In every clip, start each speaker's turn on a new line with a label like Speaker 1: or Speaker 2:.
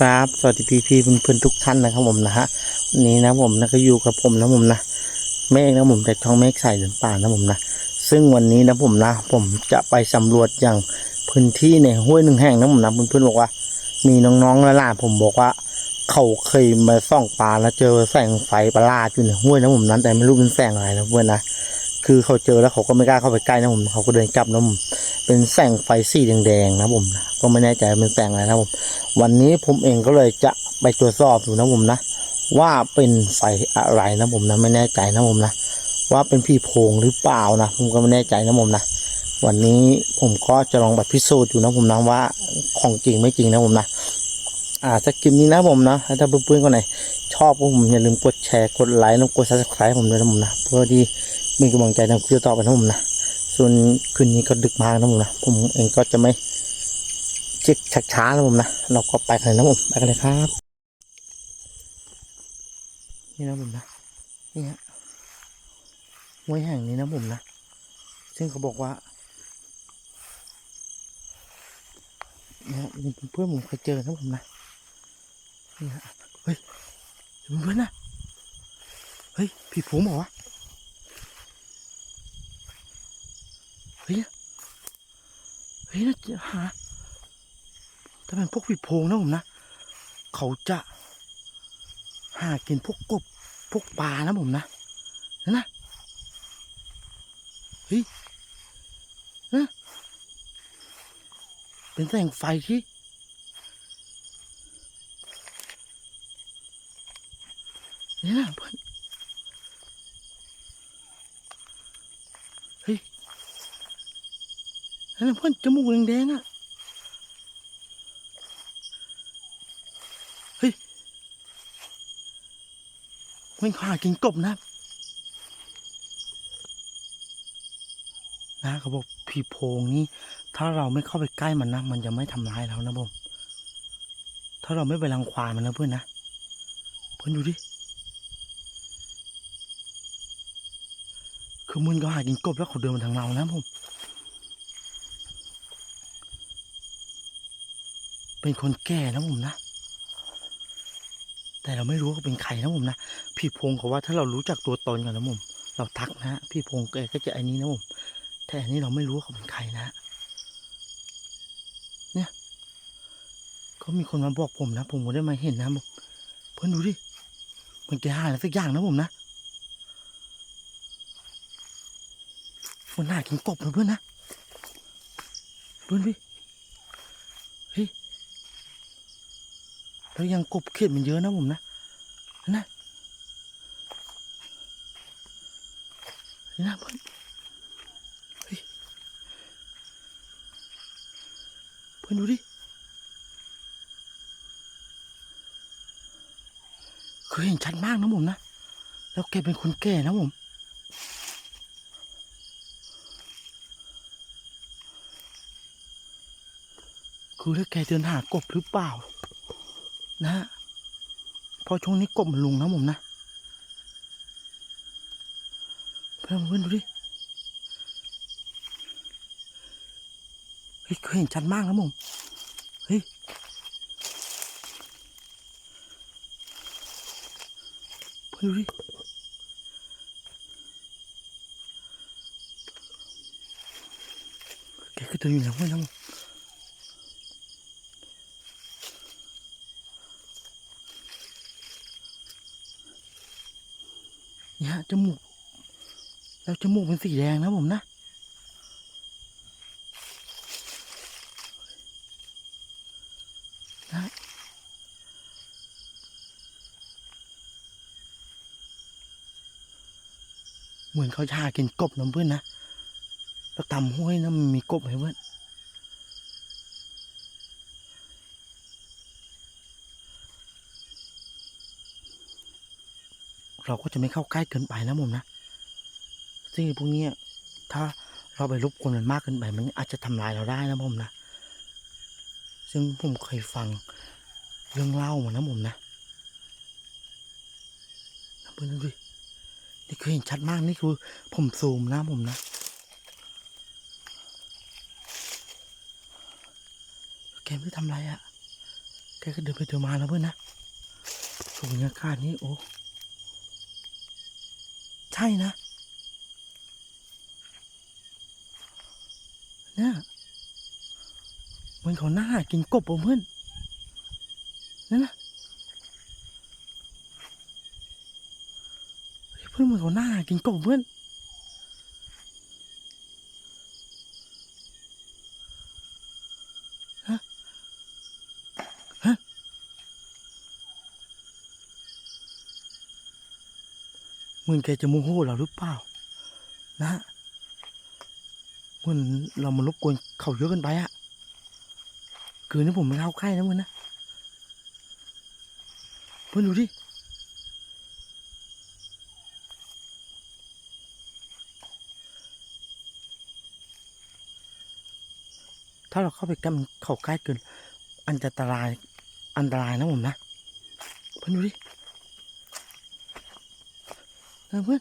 Speaker 1: ครับ สวัสดีพี่พี่เพื่อนๆทุกท่านนะครับผมนะฮะวันนี้นะผมนะก็อยู่กับผมนะผมนะเมฆนะผมจากช่องเมฆใส่เดินป่านะผมนะซึ่งวันนี้นะผมนะ ผมจะไปสำรวจอย่างพื้นที่ในห้วยหนึ่งแห่งนะผมนะเพื่อนๆบอกว่า มีน้องๆและหลานผมบอกว่า เขาเคยมาส่องปลาแล้วเจอแสงไฟประหลาดอยู่ในห้วยนะผมนั้นแต่ไม่รู้เป็นแสงอะไรนะเพื่อนนะคือเขาเจอแล้วเขาก็ไม่กล้าเข้าไปใกล้นะผมเขาก็เดินกลับนะผม เป็นแสงไฟสีแดงๆนะผมนะก็ไม่แน่ใจเป็นแสงอะไรนะผมวันนี้ผมเองก็เลยจะไปตรวจสอบดูนะผมนะ ว่าเป็นไฟอะไรนะผมนะไม่แน่ใจนะผมนะ ว่าเป็นพี่โพงหรือเปล่านะผมก็ไม่แน่ใจนะผมนะวันนี้ผมก็จะลองแบบพิสูจน์อยู่นะผมนะว่าของจริงไม่จริงนะผมนะอ่าสกิปนี้นะผมนะถ้าเพื่อนๆคนไหนชอบผมอย่าลืมกดแชร์กดไลค์แล้วกดซับสไครต์ผมด้วยนะผมนะเพื่อที่มีกำลังใจในคลิปต่อไปนะผมนะ ส่วนคืนนี้ก็ดึกมากนะผมนะผมเองก็จะไม่เช็คชักช้านะผมนะเราก็ไปกันเลยนะผมไปกันเลยครับ นี่นะผมนะนี่ฮะห้วยแห่งนี้นะผมนะซึ่งเขาบอกว่าเนี่ยเพื่อนผมเคยเจอนะผมนะนี่ฮะเฮ้ยเพื่อนนะเฮ้ยผีผูหมอวะ เฮ้ยเฮ้ยน่าจะหาถ้าเป็นพวกผีโพงนะผมนะ เขาจะหากินพวกกบพวกปลานะผมนะนั่นนะเฮ้ยนะเป็นแสงไฟที่นี่นะเพื่อนเฮ้ย นั่นเพื่อนจมูกแดงๆอะ เฮ้ยมันหากินกบนะนะเขาบอกผีโพงนี้ถ้าเราไม่เข้าไปใกล้มันนะ มันจะไม่ทำร้ายเรานะผมถ้าเราไม่ไปรังควานมันนะเพื่อนนะ เพื่อนดูดิ คือมันก็หากินกบแล้วเขาเดินมาทางเรานะผม เป็นคนแก่นะผมนะ แต่เราไม่รู้ว่าเขาเป็นใครนะผมนะ พี่พงศ์เขาว่าถ้าเรารู้จักตัวตนกันนะผมเราทักนะ พี่พงศ์แกก็จะอันนี้นะผมแต่อันนี้เราไม่รู้ว่าเขาเป็นใครนะเนี่ยก็มีคนมาบอกผมนะ ผมก็ได้มาเห็นนะผมเพื่อนดูดิมันแกหาอะไรสักอย่างนะผมนะมันน่ากินกบนะเพื่อนนะเพื่อนพี่เฮ้ย แล้วยังกบเขียดมันเยอะนะผมนะนะนี่นะเพื่อนเฮ้ยเพื่อนดูดิคือเห็นชัดมากนะผมนะ แล้วแกเป็นคนแก่นะผมคือถ้าแกเดินหากบหรือเปล่า นะฮะเพราะช่วงนี้กบมันลุงนะผมนะเพื่อนเพื่อนดูดิเฮ้ยเห็นชัดมากนะผมเฮ้ยเพื่อนดูดิแกก็เดินอยู่นเพื่อนนะผม นี่ยฮะจมูก แล้วจมูกเป็นสีแดงนะผมนะนะเหมือนเขาชากินกบนะเพื่อนนะแล้วตำห้วยนะมันมีกบไหมเพื่อน เราก็จะไม่เข้าใกล้เกินไปนะผมนะซึ่งพวกนี้ถ้าเราไปรบกวนมันมากเกินไป มันอาจจะทำลายเราได้นะผมนะ ซึ่งผมเคยฟังเรื่องเล่ามานะผมนะนะเพื่อนดูดินี่คือเห็นชัดมากนี่คือ ผมซูมนะผมนะแกไม่ทำไรอะแกก็เดินไปเดินมาแล้วเพื่อนนะชมบรรยากาศนี้โอ้ ใช่นะเนี่ยมันเขาหน้ากินกบผมเพื่อนนั่นนะเพื่อนมันเขาหน้ากินกบเพื่อน ฮะ ฮะ เห มือนแกจะโมโหเราหรือเปล่า นะเหมือนเรามารบกวนเขาเยอะเกินไปอะคืนนี้ผมไม่เข้าใกล้นะมึงนะเพื่อนดูดิถ้าเราเข้าไปใกล้มันเข้าใกล้เกินอันตรายอันตรายนะผมนะเพื่อนดูดิ เออเพื่อน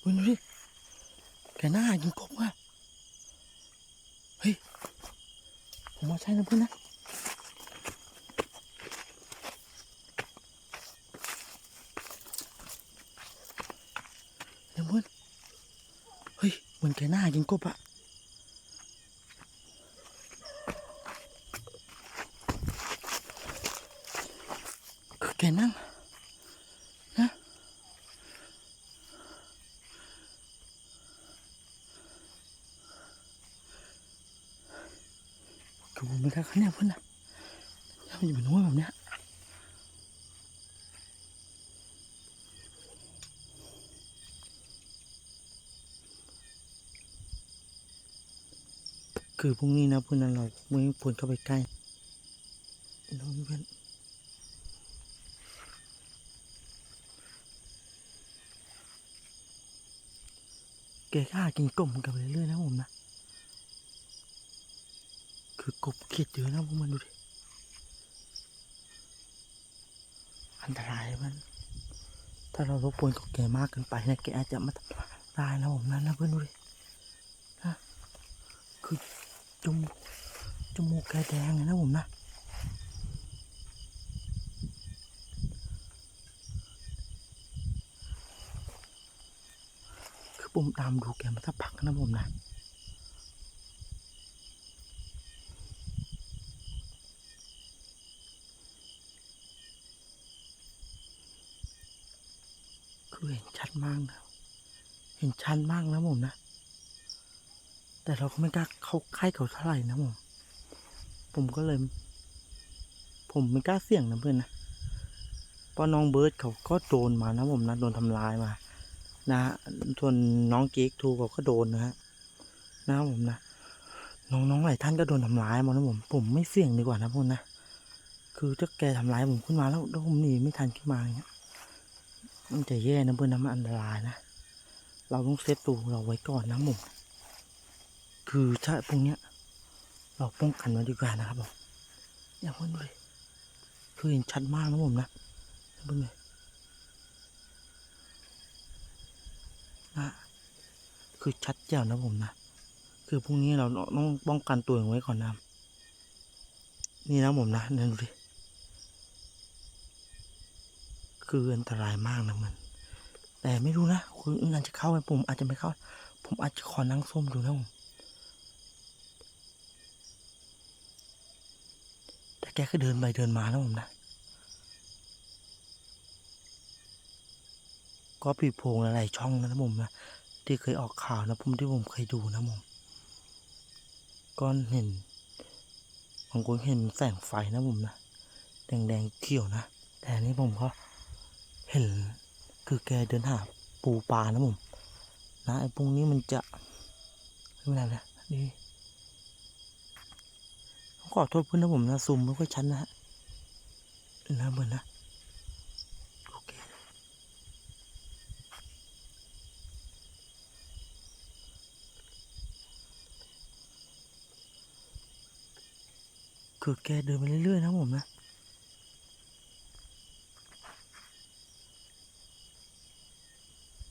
Speaker 1: เพื่อนดูดิแกหน้ายิงกบว่ะ เฮ้ย ผมว่าใช่นะเพื่อนนะ เดี๋ยวเพื่อนเฮ้ยเหมือนแกหน้ายิงกบอะคือแกนั่งนะ คือพื่นอยู่บนหัวแบบเนี้ยคือพรุ่งนี้นะเพื่อนเราไม่ควรเข้าไปใกล้น้องเพื่อนแกก็หากินกบมันกันไปเรื่อยๆนะผมนะ คือกบขีดเยอะนะพวกมันดูดิ อันตรายมัน ถ้าเรารบกวนกับแกมากเกินไปนะแกอาจจะมาทำร้ายนะผมนั้นนะเพื่อนดูดินะคือ จมูกจมูกแกแดงเลยนะผมนะคือผมตามดูแกมาสักพักนะผมนะคือเห็นชัดมากนะเห็นชัดมากนะผมนะ แต่เราก็ไม่กล้าเข้าใกล้เขาเท่าไหร่นะผม ผมก็เลย ผมไม่กล้าเสี่ยงนะเพื่อนนะเพราะน้องเบิร์ดเขาก็โดนมานะผมนะโดนทำร้ายมา นะส่วนน้องเก๊กทูเขาก็โดนนะฮะนะผมนะน้องๆหลายท่านก็โดนทำร้ายมานะผม ผมไม่เสี่ยงดีกว่านะพวกนะ คือถ้าแกทำร้ายผมขึ้นมาแล้วแล้วผมหนีไม่ทันขึ้นมาอย่างเงี้ย มันจะแย่นะเพื่อนนะมันอันตรายนะ เราต้องเซฟตัวเราไว้ก่อนนะผม คือถ้าพวกเนี้ย เราป้องกันไว้ดีกว่านะครับผมอย่าเพิ่งดูดิคือเห็นชัดมากนะผมนะเพิ่งเลยนะคือชัดแจ๋วนะผมนะคือพวกนี้เราต้องป้องกันตัวเองไว้ก่อนนะนี่นะผมนะเนี่ยดูดิคืออันตรายมากนะมัน แต่ไม่รู้นะคุณอาจจะเข้าไปผมอาจจะไม่เข้า ผมอาจจะขอนั่งส้มดูนะผม แกก็เดินไปเดินมานะผมนะก็ปีโพงหลายช่องนะผมนะที่เคยออกข่าวนะผมที่ผมเคยดูนะผมก็เห็นบางคนเห็นแสงไฟนะผมนะแดงๆเขียวนะแต่นี้ผมก็เห็นคือแกเดินหาปูปลานะผมนะไอ้พวกนี้มันจะไม่เป็นไรนะนี่ อโทษเพื่อนนะผมนะซูมไม่ค่อยชัดนะฮะนะเหมือนนะโอเคคือแกเดินไปเรื่อยๆนะผมนะ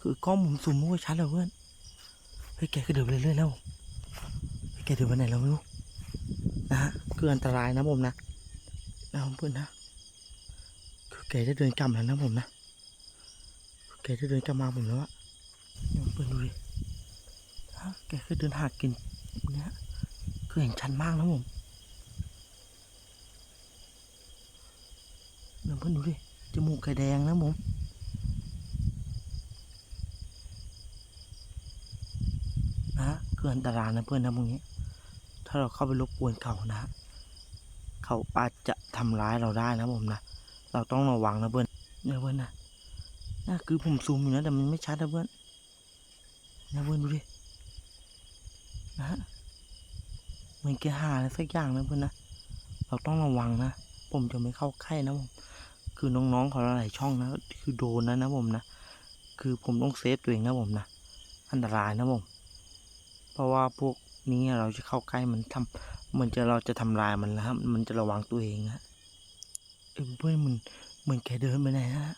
Speaker 1: คือกล้องมุมซูมไม่ค่อยชัดเลยเพื่อนเฮ้ยแกก็เดินไปเรื่อยๆแล้วเฮ้ยแกเดินไปไหนแล้วไม่รู้ นะฮะคืออันตรายนะผมนะนะผมเพื่อนนะคือแกจะเดินกลับแล้วนะผมนะแกจะเดินกลับมาผมแล้วอะนี่ยผมเพื่อนดูดิฮะแกคือเดินหากินเนี่ยคือเห็นชันมากนะผมเนี่ยเพื่อนดูดิจมูกแกแดงนะผมนะฮะคืออันตรายนะเพื่อนนะพวกนี้ ถ้าเราเข้าไปรบกวนเขานะ เขาอาจจะทำร้ายเราได้นะผมนะ เราต้องระวังนะเพื่อนเนี่ยเพื่อนนะน่าคือผมซูมอยู่นะแต่มันไม่ชัดนะเพื่อนนะเพื่อนดูดิ นะฮะเหมือนแกหาอะไรสักอย่างนะเพื่อนนะ เราต้องระวังนะ ผมจะไม่เข้าใกล้นะผม คือน้องๆเขาหลายช่องนะ คือโดนนะนะผมนะ คือผมต้องเซฟตัวเองนะผมนะ อันตรายนะผม เพราะว่าพวก นี้เราจะเข้าใกล้มันทำมันจะเราจะทำลายมันแล้วครับ มันจะระวังตัวเองฮะเอ้ยเพื่อนมันเหมือนแกเดินไปไหนฮะ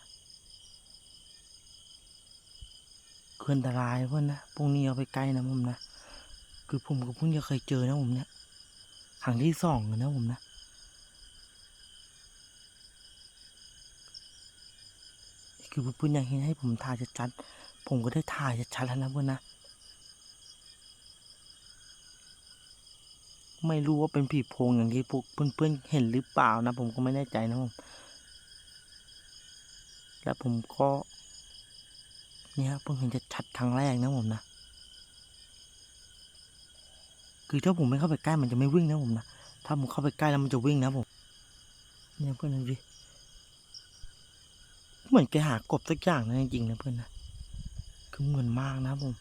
Speaker 1: คืออันตรายเพื่อนนะพวกนี้เอาไปใกล้นะผมนะคือผมก็เพิ่งจะเคยเจอนะผมเนี่ยครั้งที่สองนะผมนะคือเพื่อนๆอยากเห็นให้ผมถ่ายชัดๆผมก็ได้ถ่ายชัดๆแล้วนะเพื่อนนะ ไม่รู้ว่าเป็นผีโพงอย่างที่พวกเพื่อนๆเห็นหรือเปล่านะ ผมก็ไม่แน่ใจนะผมและผมก็เนี่ยเพิ่งเห็นจะชัดครั้งแรกนะผมนะ คือถ้าผมไม่เข้าไปใกล้มันจะไม่วิ่งนะผมนะ ถ้าผมเข้าไปใกล้แล้วมันจะวิ่งนะผม เนี่ยเพื่อนดูดิ เหมือนแกหากบสักอย่างนะจริงๆนะเพื่อนนะ คือเหมือนมากนะผม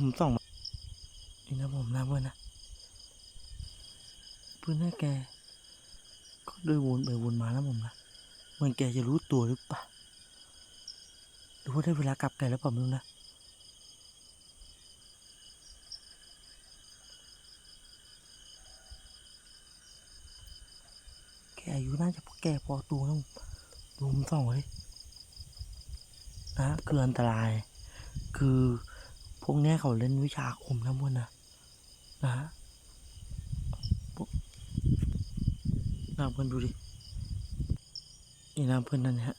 Speaker 1: ผมส่องนี่นะผมนะเพื่อนนะ เพื่อนแม่แก ก็เดินวนไปวนมานะผมนะเหมือนแกจะรู้ตัวหรือเปล่าหรือว่าได้เวลากลับแกแล้วเปล่าไม่รู้นะแกอายุน่าจะแก่พอตัวนะผมดูมส่องเลยนะคืออันตราย คือพวกนี้เขาเล่นวิชาคมนะเพื่อนนะนะพวก นะเพื่อนดูดินี่นะเพื่อนนั่นฮะ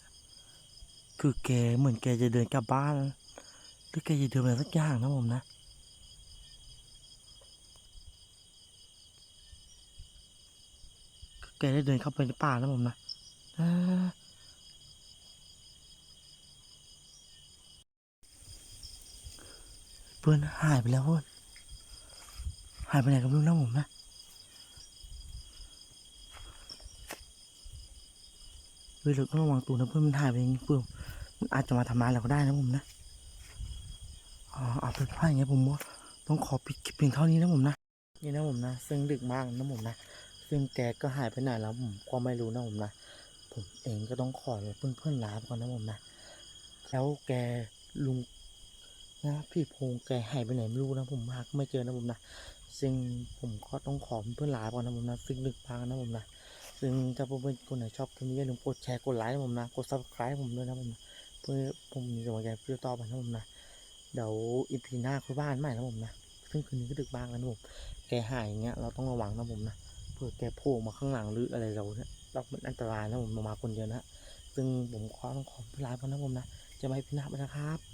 Speaker 1: คือแกเหมือนแกจะเดินกลับบ้านหรือแกจะเดินอะไรสักอย่างนะผมนะแกได้เดินเข้าไปในป่านะผมนะเพื่อนหายไปแล้วเพื่อนหายไปไหนก็ไม่รู้นะผมนะ เฮ้ยเราต้องระวังตัวนะเพื่อนมันหายไปอย่างนี้เพื่อนมันอาจจะมาทำร้ายเราก็ได้นะผมนะอ๋อเอาเป็นว่าอย่างเงี้ยผมว่าต้องขอปิดคลิปเพียงเท่านี้นะผมนะนี่นะผมนะ ซึ่งดึกมากนะผมนะ ซึ่งแกก็หายไปไหนแล้วผมก็ไม่รู้นะผมนะ ผมเองก็ต้องขอเพื่อนเพื่อนลาไปก่อนนะผมนะ แล้วแกลุงนะพี่พงแกหายไปไหนไม่รู้นะผมหากไม่เจอนะผมนะ ซึ่งผมก็ต้องขอเพื่อนลาไปก่อนนะผมนะ ซึ่งดึกมากนะผมนะ ซึ่งถ้าเพื่อนๆคนไหนชอบคลิปนี้อย่าลืมกดแชร์กดไลค์ผมนะ กด subscribe ผมด้วยนะผมนะเพื่อผมมีกำลังใจเพื่อต่อไปนะผมนะ เดี๋ยวอีพีหน้าค่อยบ้านใหม่นะผมนะ ซึ่งคืนนี้ก็ดึกมากแล้วนะผมแกหายอย่างเงี้ยเราต้องระวังนะผมนะ เผื่อแกโผล่มาข้างหลังหรืออะไรเราเนี่ยเรามันอันตรายนะผมมาคนเดียวนะ ซึ่งผมขอต้องขอเวลาพอนะผมนะ จะไม่พินาศนะครับ